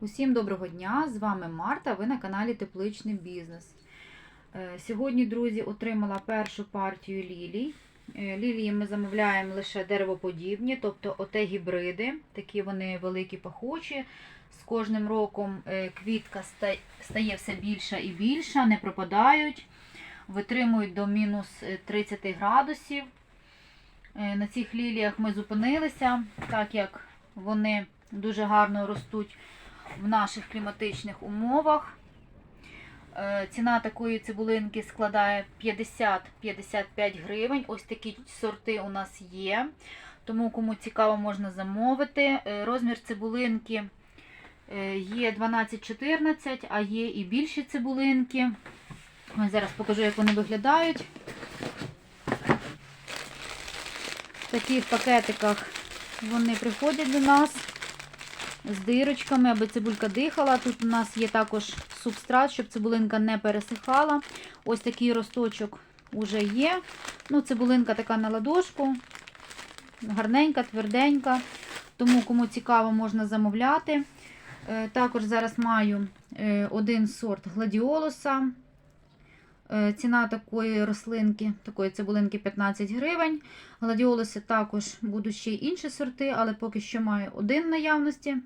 Усім доброго дня! З вами Марта. Ви на каналі Тепличний Бізнес. Е, Сьогодні, друзі, отримала першу партію лілій. Е, Лілії ми замовляємо лише деревоподібні, тобто оте гібриди, такі вони великі пахучі. З кожним роком е, квітка стає все більша і більша, не пропадають, витримують до мінус е, 30 градусів. На цих ліліях ми зупинилися, так як вони дуже гарно ростуть в наших кліматичних умовах. Е, Ціна такої цибулинки складає 50-55 гривень. Ось такі сорти у нас є. Тому кому цікаво, можна замовити. Е, Розмір цибулинки е, є 12-14, а є і більші цибулинки. Ось Зараз покажу, як вони виглядають. В таких пакетиках вони приходять до нас з дирочками, аби цибулька дихала. Тут у нас є також субстрат, щоб цибулинка не пересихала. Ось такий росточок вже є. Ну, Цибулинка така на ладошку, гарненька, тверденька. Тому, кому цікаво, можна замовляти. Е, Також зараз маю е, один сорт гладіолуса. Е, Ціна такої рослинки, такої цибулинки 15 гривень. Гладіолуси також будуть ще й інші сорти, але поки що маю один наявності.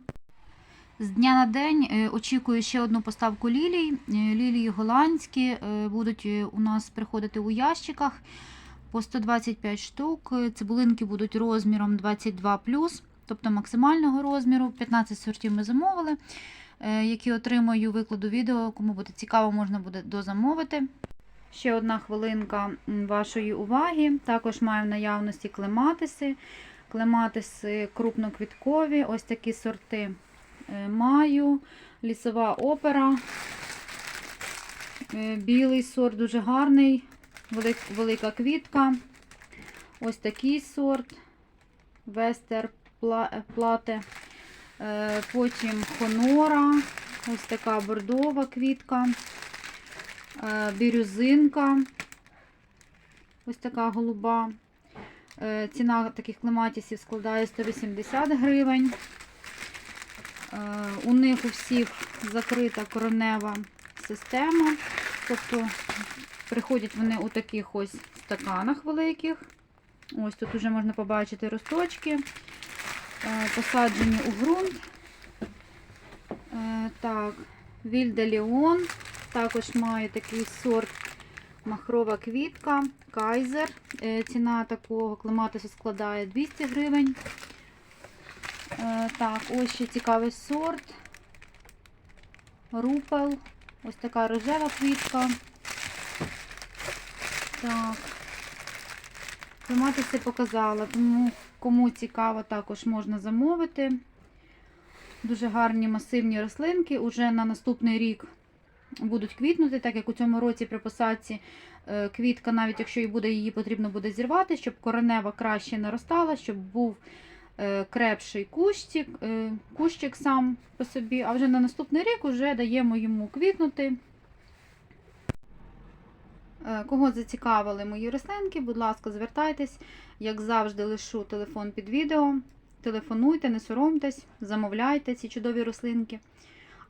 З дня на день е, очікую ще одну поставку лілій. Е, Лілії голландські будуть у нас приходити у ящиках по 125 штук. Цибулинки будуть розміром 22 тобто максимального розміру. 15 сортів ми замовили, які отримаю, викладу відео. Кому буде цікаво, можна буде дозамовити. Ще одна хвилинка вашої уваги. Також маю в наявності клематиси. Клематиси крупноквіткові, ось такі сорти е, маю. Лісова опера. Е, Білий сорт дуже гарний, велика квітка. Ось такий сорт. Вестер плате. Е, Потім хонора, ось така бордова квітка. Е, бірюзинка. Ось така голуба. Е, Ціна таких клематісів складає 180 гривень. Е, У них у всіх закрита коренева система. Тобто приходять вони у таких ось стаканах великих. Ось тут вже можна побачити росточки, посаджені у ґрунт. Так, Вільда Леон. Також має такий сорт махрова квітка, кайзер. Е, Ціна такого клематису складає 200 гривень. Е, Так, ось ще цікавий сорт. Рупел. Ось така рожева квітка. Так. Клематиси показала, тому кому цікаво, також можна замовити. Дуже гарні масивні рослинки. Уже на наступний рік будуть квітнути, так як у цьому році при посадці е, квітка, навіть якщо і буде, її потрібно буде зірвати, щоб коренева краще наростала, щоб був е, крепший кущик, е, кущик сам по собі, а вже на наступний рік вже даємо йому квітнути. Кого зацікавили мої рослинки, будь ласка, звертайтесь. Як завжди, лишу телефон під відео. Телефонуйте, не соромтесь, замовляйте ці чудові рослинки.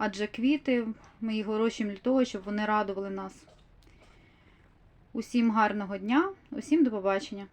Адже квіти ми їх вирощуємо для того, щоб вони радували нас. Усім гарного дня, усім до побачення!